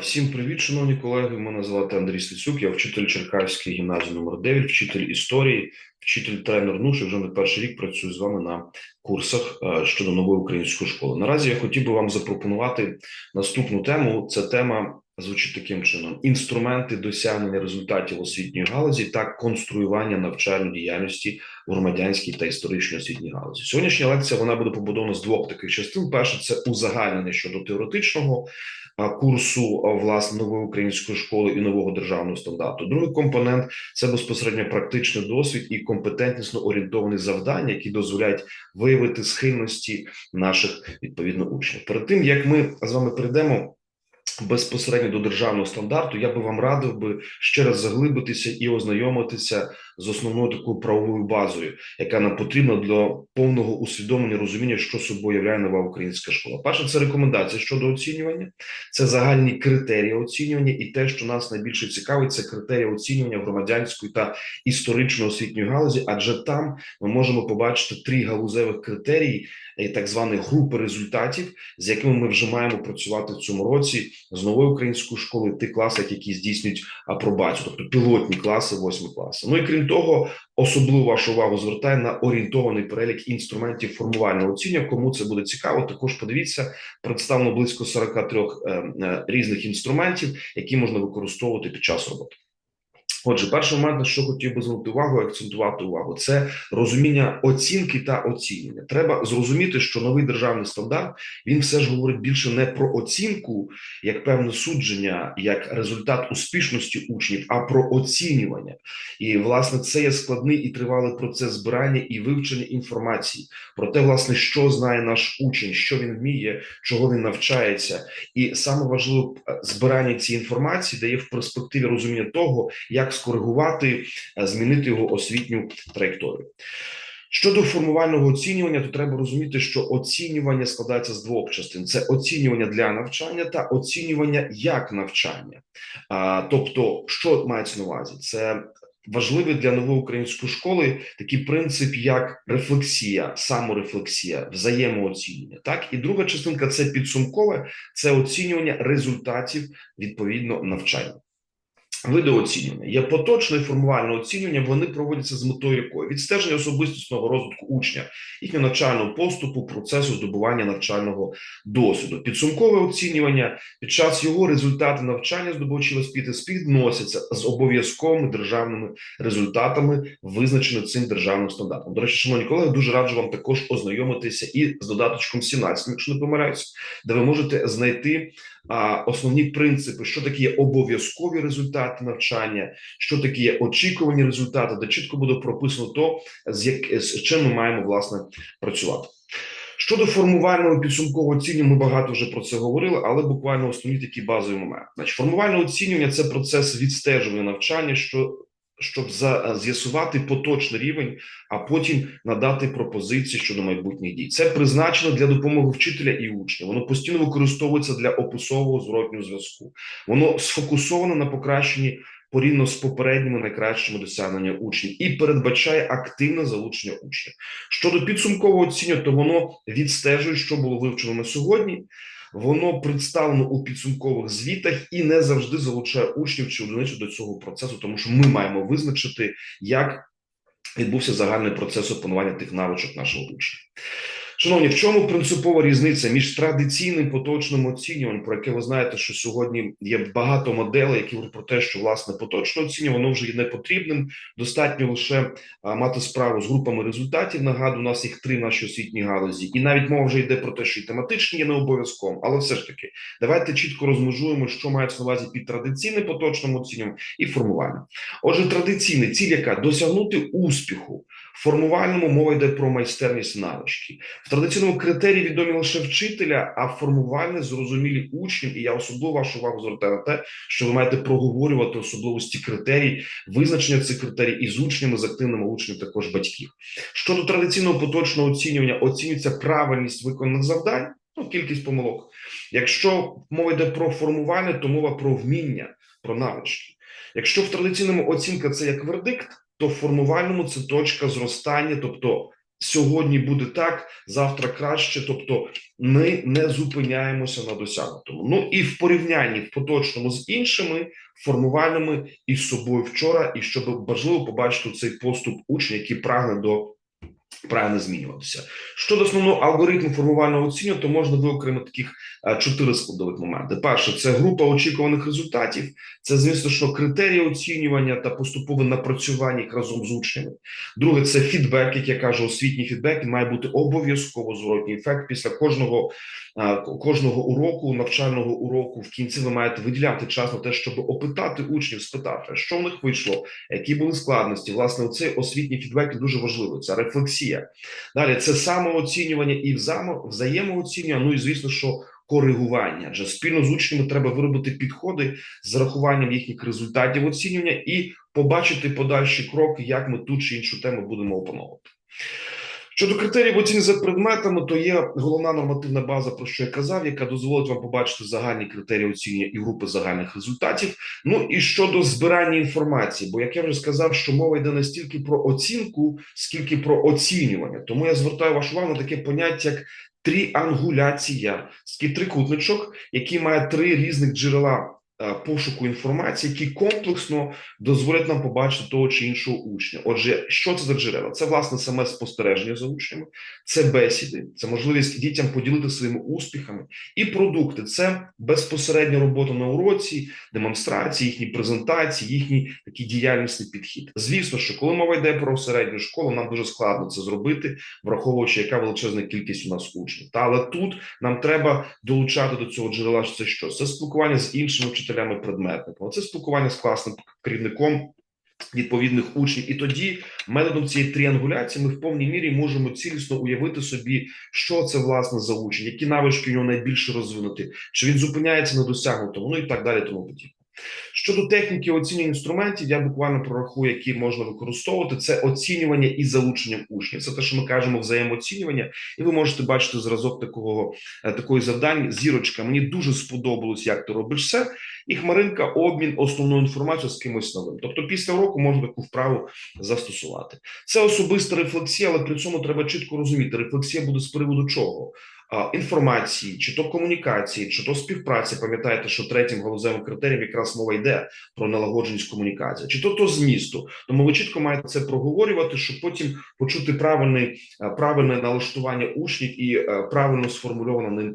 Всім привіт, шановні колеги. Мене звати Андрій Стецюк, я вчитель Черкаської гімназії номер 9 вчитель історії, вчитель тренер НУШ вже не перший рік працюю з вами на курсах щодо нової української школи. Наразі я хотів би вам запропонувати наступну тему. Це тема звучить таким чином: інструменти досягнення результатів освітньої галузі та конструювання навчальної діяльності в громадянській та історичній освітній галузі. Сьогоднішня лекція вона буде побудована з двох таких частин. Перше це узагальнення щодо теоретичного курсу а, власне нової української школи і нового державного стандарту. Другий компонент це безпосередньо практичний досвід і компетентнісно орієнтовані завдання, які дозволяють виявити схильності наших відповідно учнів. Перед тим як ми з вами перейдемо безпосередньо до державного стандарту, я би вам радив би ще раз заглибитися і ознайомитися з основною такою правовою базою, яка нам потрібна для повного усвідомлення розуміння, що собою являє нова українська школа. Перше, це рекомендації щодо оцінювання, це загальні критерії оцінювання, і те, що нас найбільше цікавить, це критерії оцінювання громадянської та історичної освітньої галузі, адже там ми можемо побачити три галузевих критерії, е, так званих групи результатів, з якими ми вже маємо працювати в цьому році з новою українською школою, тих класах, які здійснюють апробацію, тобто пілотні класи, восьми класи. Ну і крім того, особливу вашу увагу звертає на орієнтований перелік інструментів формувального оцінювання. Кому це буде цікаво, також подивіться представлено близько 43 е, е, різних інструментів, які можна використовувати під час роботи. Отже, перший момент, на що хотів би звернути увагу, акцентувати увагу, це розуміння оцінки та оцінювання. Треба зрозуміти, що новий державний стандарт він все ж говорить більше не про оцінку, як певне судження, як результат успішності учнів, а про оцінювання. І власне це є складний і тривалий процес збирання і вивчення інформації про те, власне, що знає наш учень, що він вміє, чого він навчається, і саме важливе збирання цієї інформації дає в перспективі розуміння того, як скоригувати, е, змінити його освітню траєкторію. Щодо формувального оцінювання, то треба розуміти, що оцінювання складається з двох частин: це оцінювання для навчання та оцінювання як навчання. А, Тобто, що мається на увазі? Це важливий для нової української школи такий принцип, як рефлексія, саморефлексія, взаємооцінювання. Так, і друга частинка це підсумкове, це оцінювання результатів відповідно навчання. Види оцінювання є поточне формувальне оцінювання. Вони проводяться з метою якої відстеження особистісного розвитку учня, їхнього навчального поступу, процесу здобування навчального досвіду. Підсумкове оцінювання під час його результати навчання здобувачів освіти співвносяться з обов'язковими державними результатами, визначеними цим державним стандартом. До речі, шановні колеги, дуже раджу вам також ознайомитися і з додаточком 17, якщо не помиляюсь, де ви можете знайти а, основні принципи, що такі обов'язкові результати навчання, що такі є очікувані результати, де чітко буде прописано то, з як з чим ми маємо власне працювати. Щодо формувального підсумкового оцінювання, ми багато вже про це говорили, але буквально основні такі базові моменти. Значить, формувальне оцінювання це процес відстежування навчання, що щоб з'ясувати поточний рівень, а потім надати пропозиції щодо майбутніх дій. Це призначено для допомоги вчителя і учня. Воно постійно використовується для описового зворотнього зв'язку. Воно сфокусовано на покращенні порівняно з попередніми найкращими досягнення учнів і передбачає активне залучення учнів. Щодо підсумкового оцінювання, то воно відстежує, що було вивчено на сьогодні воно представлено у підсумкових звітах і не завжди залучає учнів чи одиницю до цього процесу, тому що ми маємо визначити, як відбувся загальний процес опанування тих навичок нашого учня. Шановні, в чому принципова різниця між традиційним поточним оцінюванням, про яке ви знаєте, що сьогодні є багато моделей, які говорять про те, що власне поточне оцінювання воно вже є непотрібним. Достатньо лише мати справу з групами результатів. Нагадую, у нас їх три в нашій освітній галузі, і навіть мова вже йде про те, що і тематичні є не обов'язково, але все ж таки, давайте чітко розмежуємо, що мається на увазі під традиційним поточним оцінюванням і формуванням. Отже, традиційне ціль, яка досягнути успіху. Формувальному мова йде про майстерність навички. Традиційному критерії відомі лише вчителя, а формувальне зрозумілі учнів. І я особливо вашу увагу звертаю на те, що ви маєте проговорювати особливості критерій, визначення цих критерій із учнями, з активними учнями, також батьків. Щодо традиційного поточного оцінювання, оцінюється правильність виконаних завдань, ну кількість помилок. Якщо мова йде про формування, то мова про вміння, про навички. Якщо в традиційному оцінка це як вердикт то в формувальному це точка зростання, тобто сьогодні буде так, завтра краще. Тобто, ми не зупиняємося на досягнутому. Ну і в порівнянні в поточному з іншими формувальними і з собою вчора, і щоб важливо побачити цей поступ учня, який прагне до. Прагне змінюватися щодо основного алгоритму формувального оцінювання, то можна виокремити таких чотири складових моменти. Перше це група очікуваних результатів. Це звісно, що критерії оцінювання та поступове напрацювання їх разом з учнями. Друге, це фідбек, як я кажу, освітній фідбек. Має бути обов'язково зворотній ефект після кожного кожного уроку, навчального уроку. В кінці ви маєте виділяти час на те, щоб опитати учнів, спитати, що в них вийшло, які були складності. Власне, цей освітній фідбек дуже важливий. Це рефлексія. Далі це самооцінювання і взаємооцінювання. Ну і звісно, що коригування. Адже спільно з учнями треба виробити підходи з зарахуванням їхніх результатів оцінювання і побачити подальші кроки, як ми ту чи іншу тему будемо опановувати. Щодо критеріїв оцінки за предметами, то є головна нормативна база, про що я казав, яка дозволить вам побачити загальні критерії оцінювання і групи загальних результатів. Ну і щодо збирання інформації, бо як я вже сказав, що мова йде не стільки про оцінку, скільки про оцінювання. Тому я звертаю вашу увагу на таке поняття, як тріангуляція, такий трикутничок, який має три різних джерела. Е, пошуку інформації, які комплексно дозволять нам побачити того чи іншого учня. Отже, що це за джерела? Це власне саме спостереження за учнями, це бесіди, це можливість дітям поділити своїми успіхами і продукти. Це безпосередня робота на уроці, демонстрації, їхні презентації, їхній такий діяльностний підхід. Звісно, що коли мова йде про середню школу, нам дуже складно це зробити, враховуючи, яка величезна кількість у нас учнів. Та але тут нам треба долучати до цього джерела. Це що це спілкування з іншими вчителями, вчителями предметниками. Це спілкування з класним керівником відповідних учнів, і тоді методом цієї тріангуляції ми в повній мірі можемо цілісно уявити собі, що це власне за учень, які навички у нього найбільше розвинути, чи він зупиняється на досягнутому, ну і так далі. Тому подібне. Щодо техніки оцінювання інструментів, я буквально прорахую, які можна використовувати. Це оцінювання і залученням учнів. Це те, що ми кажемо взаємооцінювання, і ви можете бачити зразок такого такої завдань. Зірочка, мені дуже сподобалось, як ти робиш все. І хмаринка, обмін основною інформацією з кимось новим. Тобто, після року можна таку вправу застосувати. Це особиста рефлексія, але при цьому треба чітко розуміти. Рефлексія буде з приводу чого інформації, чи то комунікації, чи то співпраці. Пам'ятаєте, що третім галузевим критерієм якраз мова йде про налагодженість комунікації, чи то то змісту. Тому ви чітко маєте це проговорювати, щоб потім почути правильне, правильне налаштування учнів і правильно сформульована.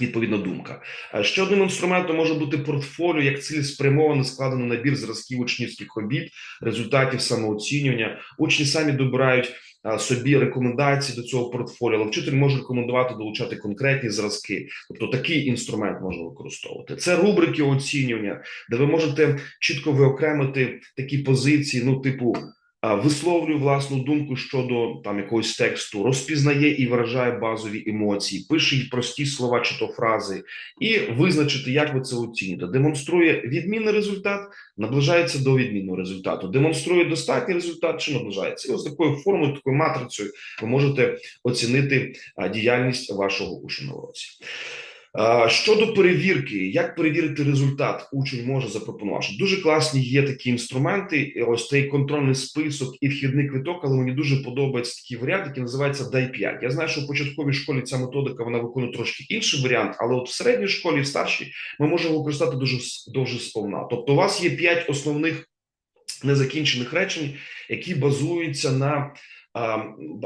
Відповідна думка. Ще одним інструментом може бути портфоліо як цілеспрямований складений набір зразків учнівських робіт, результатів самооцінювання. Учні самі добирають собі рекомендації до цього портфоліо, але вчитель може рекомендувати долучати конкретні зразки, тобто такий інструмент можна використовувати. Це рубрики оцінювання, де ви можете чітко виокремити такі позиції, ну типу висловлює власну думку щодо там якогось тексту, розпізнає і виражає базові емоції, пише прості слова чи то фрази, і визначити, як ви це оціните. Демонструє відмінний результат, наближається до відмінного результату, демонструє достатній результат чи наближається. І ось такою формою, такою матрицею ви можете оцінити діяльність вашого учня на уроці. Щодо перевірки, як перевірити результат, учень може запропонувати. Дуже класні є такі інструменти. Ось цей контрольний список і вхідний квиток, але мені дуже подобається такий варіант, який називається дай 5 Я знаю, що в початковій школі ця методика вона виконує трошки інший варіант, але от в середній школі, в старшій, ми можемо використати дуже дуже сповна. Тобто, у вас є 5 основних незакінчених речень, які базуються на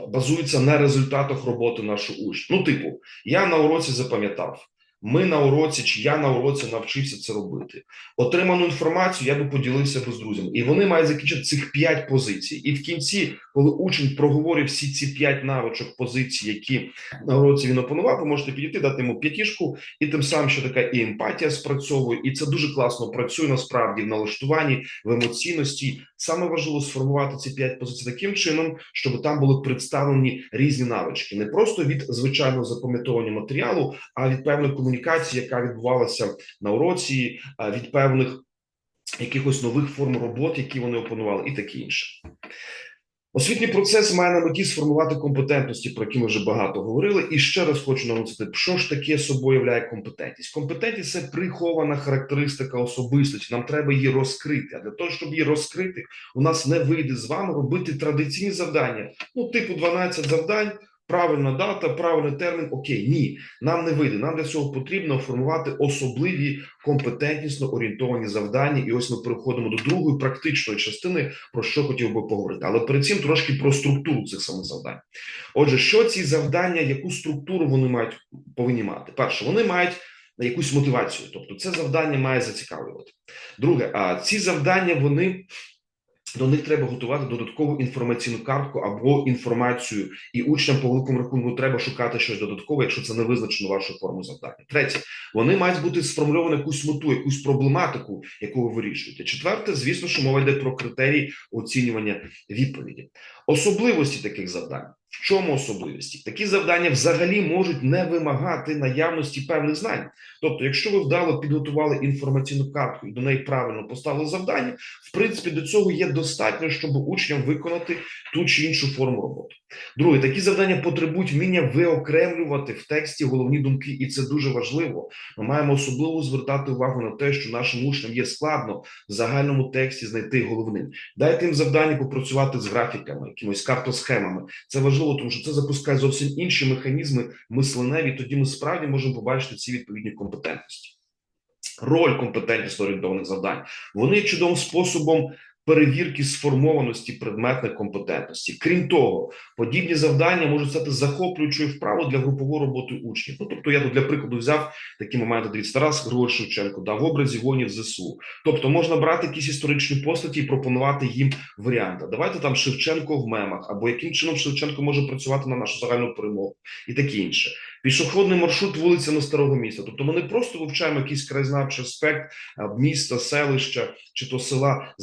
базуються на результатах роботи нашого учня. Ну, типу, я на уроці запам'ятав. Ми на уроці, чи я на уроці навчився це робити. Отриману інформацію я би поділився би з друзями, і вони мають закінчити цих п'ять позицій. І в кінці, коли учень проговорив всі ці п'ять навичок позицій, які на уроці він опанував, ви можете підійти, дати йому п'ятішку, і тим самим, що така і емпатія спрацьовує, і це дуже класно працює насправді в налаштуванні, в емоційності. Саме важливо сформувати ці п'ять позицій таким чином, щоб там були представлені різні навички, не просто від звичайного запам'ятовування матеріалу, а від певної комунікації, яка відбувалася на уроці, від певних якихось нових форм роботи, які вони опанували, і таке інше. Освітній процес має на меті сформувати компетентності, про які ми вже багато говорили. І ще раз хочу наголосити, що ж таке собою являє компетентність. Компетентність це прихована характеристика особистості. Нам треба її розкрити. А для того, щоб її розкрити, у нас не вийде з вами робити традиційні завдання. Ну, типу 12 завдань. Правильна дата, правильний термін. Окей, ні, нам не вийде. Нам для цього потрібно формувати особливі компетентнісно орієнтовані завдання. І ось ми переходимо до другої практичної частини, про що хотів би поговорити. Але перед цим трошки про структуру цих самих завдань. Отже, що ці завдання, яку структуру вони мають повинні мати? Перше, вони мають якусь мотивацію, тобто це завдання має зацікавлювати. Друге, а ці завдання вони до них треба готувати додаткову інформаційну картку або інформацію, і учням по великому рахунку треба шукати щось додаткове, якщо це не визначено вашу форму завдання. Третє, вони мають бути сформульовані якусь мету, якусь проблематику, яку ви вирішуєте. Четверте, звісно, що мова йде про критерії оцінювання відповіді, особливості таких завдань. В чому особливості? Такі завдання взагалі можуть не вимагати наявності певних знань. Тобто, якщо ви вдало підготували інформаційну картку і до неї правильно поставили завдання, в принципі, до цього є достатньо, щоб учням виконати ту чи іншу форму роботи. Друге, такі завдання потребують вміння виокремлювати в тексті головні думки, і це дуже важливо. Ми маємо особливо звертати увагу на те, що нашим учням є складно в загальному тексті знайти головним. Дайте їм завдання попрацювати з графіками, якимось картосхемами. Це важливо, тому що це запускає зовсім інші механізми мисленеві. Тоді ми справді можемо побачити ці відповідні компетентності. Роль компетентність орієнтованих завдань вони чудовим способом перевірки сформованості предметних компетентності. Крім того, подібні завдання можуть стати захоплюючою вправою для групової роботи учнів. Ну тобто, я тут для прикладу взяв такі моменти. Дивіться, Тарас Григорович Шевченко дав образі воїнів ЗСУ. Тобто, можна брати якісь історичні постаті і пропонувати їм варіанти. Давайте там Шевченко в мемах, або яким чином Шевченко може працювати на нашу загальну перемогу, і таке інше. Пішохідний маршрут вулицями старого міста. Тобто, ми не просто вивчаємо якийсь краєзнавчий аспект міста, селища чи то села.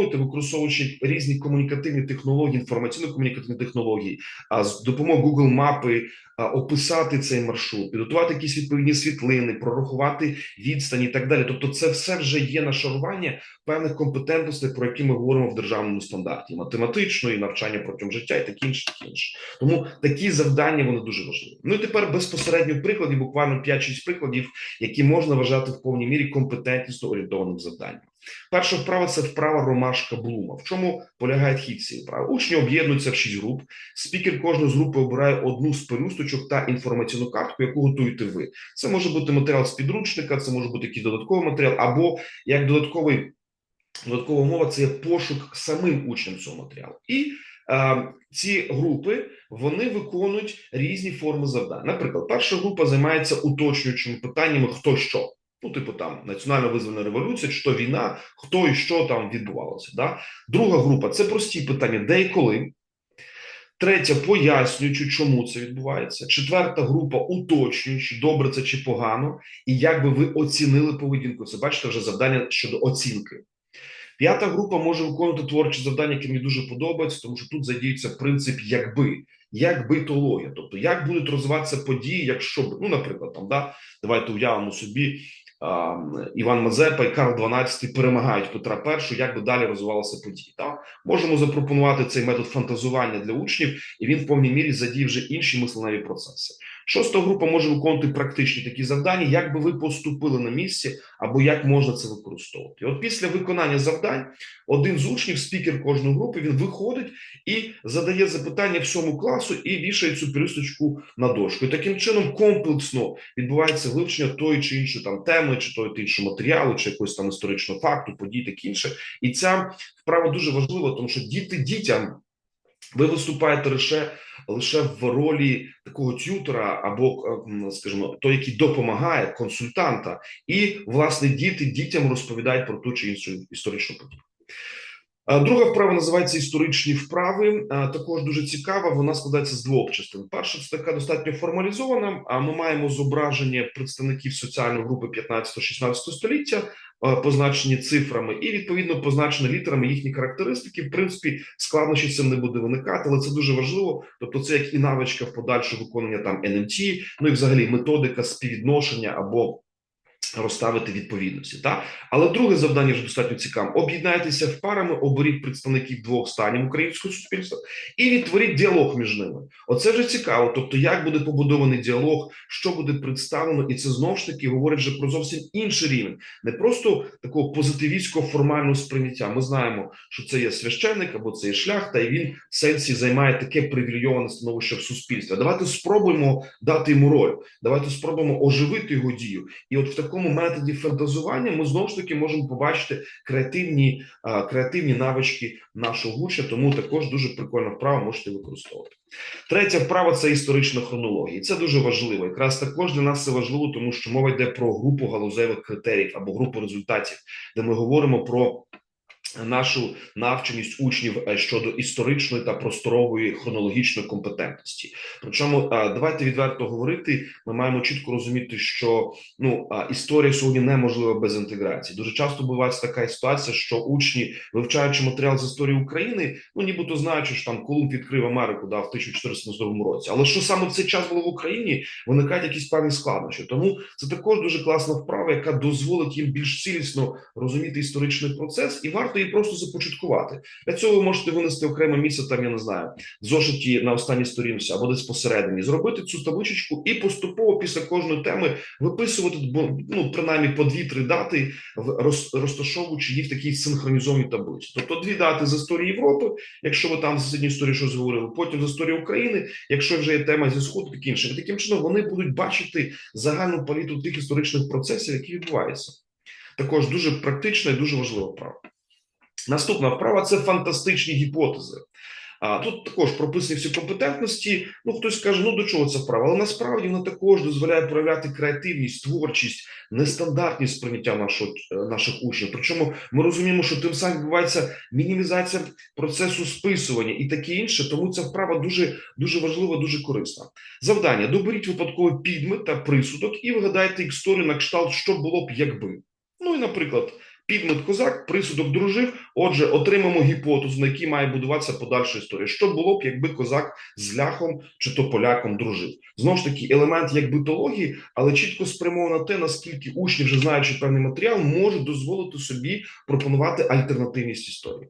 Запропонуйте, використовуючи різні комунікативні технології, інформаційно-комунікативні технології, а з допомогою Google мапи описати цей маршрут, підготувати якісь відповідні світлини, прорахувати відстані і так далі. Тобто, це все вже є нашарування певних компетентностей, про які ми говоримо в державному стандарті, математичної навчання протягом життя і таке інше. таке інше. Тому такі завдання вони дуже важливі. Ну і тепер безпосередньо прикладів, буквально 5-6 прикладів, які можна вважати в повній мірі компетентнісно орієнтованим завданням. Перша вправа це вправа Ромашка Блума. В чому полягає хід цієї вправи? Учні об'єднуються в шість груп. Спікер кожної з групи обирає одну з пелюсточок та інформаційну картку, яку готуєте ви. Це може бути матеріал з підручника, це може бути якийсь додатковий матеріал, або як додатковий додаткова умова це є пошук самим учням цього матеріалу. І е, ці групи вони виконують різні форми завдань. Наприклад, перша група займається уточнюючими питаннями хто що. Ну, типу, там національно визвана революція, чи то війна, хто і що там відбувалося. Да? Друга група це прості питання, де і коли. Третя пояснюючи, чому це відбувається. Четверта група уточнюючи, добре це чи погано, і як би ви оцінили поведінку. Це бачите вже завдання щодо оцінки. П'ята група може виконувати творчі завдання, які мені дуже подобаються, тому що тут задіється принцип якби, як битологія, тобто як будуть розвиватися події, якщо б, ну, наприклад, там да, давайте уявимо собі. Іван Мазепа і Карл XII перемагають Петра І, як би далі розвивалися події. Так? Можемо запропонувати цей метод фантазування для учнів, і він в повній мірі задіє вже інші мисленеві процеси. Шоста група може виконувати практичні такі завдання, як би ви поступили на місці, або як можна це використовувати. От після виконання завдань один з учнів, спікер кожної групи, він виходить і задає запитання всьому класу і вішає цю присточку на дошку. І Таким чином комплексно відбувається вивчення тої чи іншої там теми, чи того чи іншого матеріалу, чи якогось там історичного факту, подій, таке інше. І ця вправа дуже важлива, тому що діти дітям. Ви виступаєте лише лише в ролі такого тютера, або, е, скажімо, той, який допомагає консультанта, і власне діти дітям розповідають про ту чи іншу історичну подію. Друга вправа називається історичні вправи. Також дуже цікава. Вона складається з двох частин. Перша це така достатньо формалізована. А ми маємо зображення представників соціальної групи 15-16 століття, позначені цифрами, і відповідно позначені літерами їхні характеристики. В принципі, складнощі цим не буде виникати, але це дуже важливо. Тобто, це як і навичка в подальше виконання там НМТ, ну і взагалі методика співвідношення або розставити відповідності. Та? Але друге завдання вже достатньо цікаве. Об'єднайтеся в парами, оберіть представників двох станів українського суспільства і відтворіть діалог між ними. Оце вже цікаво. Тобто, як буде побудований діалог, що буде представлено, і це знову ж таки говорить вже про зовсім інший рівень, не просто такого позитивістського формального сприйняття. Ми знаємо, що це є священник або це є шлях, та й він в сенсі займає таке привілейоване становище в суспільстві. Давайте спробуємо дати йому роль. Давайте спробуємо оживити його дію. І от в такому методі фантазування ми знову ж таки можемо побачити креативні, креативні навички нашого гуча, тому також дуже прикольна вправа можете використовувати. Третя вправа це історична хронологія. Це дуже важливо. Якраз також для нас це важливо, тому що мова йде про групу галузевих критеріїв або групу результатів, де ми говоримо про. Нашу навченість учнів е, щодо історичної та просторової хронологічної компетентності. Причому давайте відверто говорити. Ми маємо чітко розуміти, що ну історія сьогодні неможлива без інтеграції. Дуже часто буває така ситуація, що учні, вивчаючи матеріал з історії України, ну нібито знаючи, що там Колумб відкрив Америку да, в 1492 році. Але що саме в цей час було в Україні, виникають якісь певні складнощі. Тому це також дуже класна вправа, яка дозволить їм більш цілісно розуміти історичний процес, і варто її просто започаткувати. Для цього ви можете винести окреме місце, там я не знаю, в зошиті на останній сторінці або десь посередині, зробити цю табличечку і поступово після кожної теми виписувати ну принаймні по дві-три дати, розташовуючи їх в такій синхронізованій таблиці. Тобто дві дати з історії Європи, якщо ви там з сусідньої історії щось говорили, потім з історії України, якщо вже є тема зі сходу, такі інше. І Таким чином вони будуть бачити загальну палітру тих історичних процесів, які відбуваються. Також дуже практична і дуже важлива вправа. Наступна вправа це фантастичні гіпотези. А тут також прописані всі компетентності. Ну хтось скаже, ну до чого це вправа? Але насправді вона також дозволяє проявляти креативність, творчість, нестандартність сприйняття нашого, е, наших учнів. Причому ми розуміємо, що тим самим відбувається мінімізація процесу списування і таке інше. Тому ця вправа дуже дуже важлива, дуже корисна. Завдання: доберіть випадковий підмет та присудок і вгадайте історію на кшталт, що було б, якби. Ну і, наприклад, підмет козак, присудок дружив. Отже, отримаємо гіпотезу, на якій має будуватися подальша історія. Що було б, якби козак з ляхом чи то поляком дружив? Знову ж таки, елемент як битології, але чітко спрямовано те, наскільки учні, вже знаючи певний матеріал, можуть дозволити собі пропонувати альтернативність історії.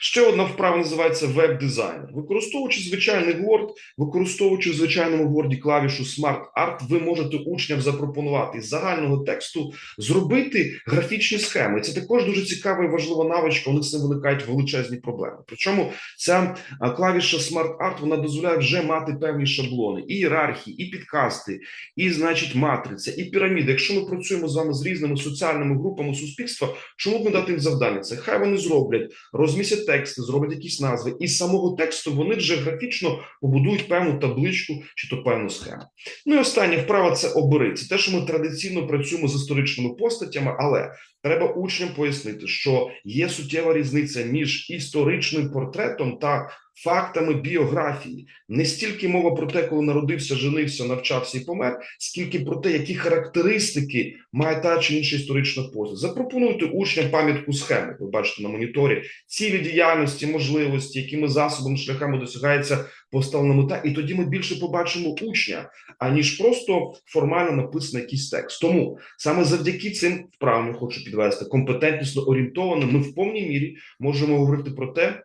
Ще одна вправа називається веб-дизайн. Використовуючи звичайний Word, використовуючи в звичайному Word клавішу Smart Art, ви можете учням запропонувати з загального тексту зробити графічні схеми. Це також дуже цікава і важлива навичка. У них з цим виникають величезні проблеми. Причому ця клавіша Smart Art вона дозволяє вже мати певні шаблони, і ієрархії, і підкасти, і, значить, матриця, і піраміди. Якщо ми працюємо з вами з різними соціальними групами суспільства, чому б не дати їм завдання? Це хай вони зроблять, розмістять тексти, зроблять якісь назви, і з самого тексту вони вже графічно побудують певну табличку чи то певну схему. Ну і остання вправа це обери. Це те, що ми традиційно працюємо з історичними постатями, але треба учням пояснити, що є суттєва різниця між історичним портретом та фактами біографії. Не стільки мова про те, коли народився, женився, навчався і помер, скільки про те, які характеристики має та чи інша історична постать. Запропонуйте учням пам'ятку схеми. Ви бачите на моніторі цілі діяльності, можливості, якими засобами шляхами досягається поставлена мета, і тоді ми більше побачимо учня, аніж просто формально написаний якийсь текст. Тому саме завдяки цим вправам я хочу підвести компетентнісно орієнтовано. Ми в повній мірі можемо говорити про те.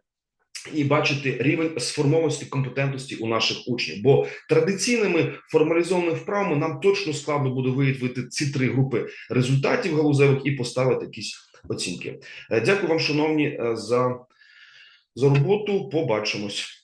І бачити рівень сформованості компетентності у наших учнів, бо традиційними формалізованими вправами нам точно складно буде виявити ці три групи результатів галузевих і поставити якісь оцінки. Е, Дякую вам, шановні, е, за, за роботу. Побачимось.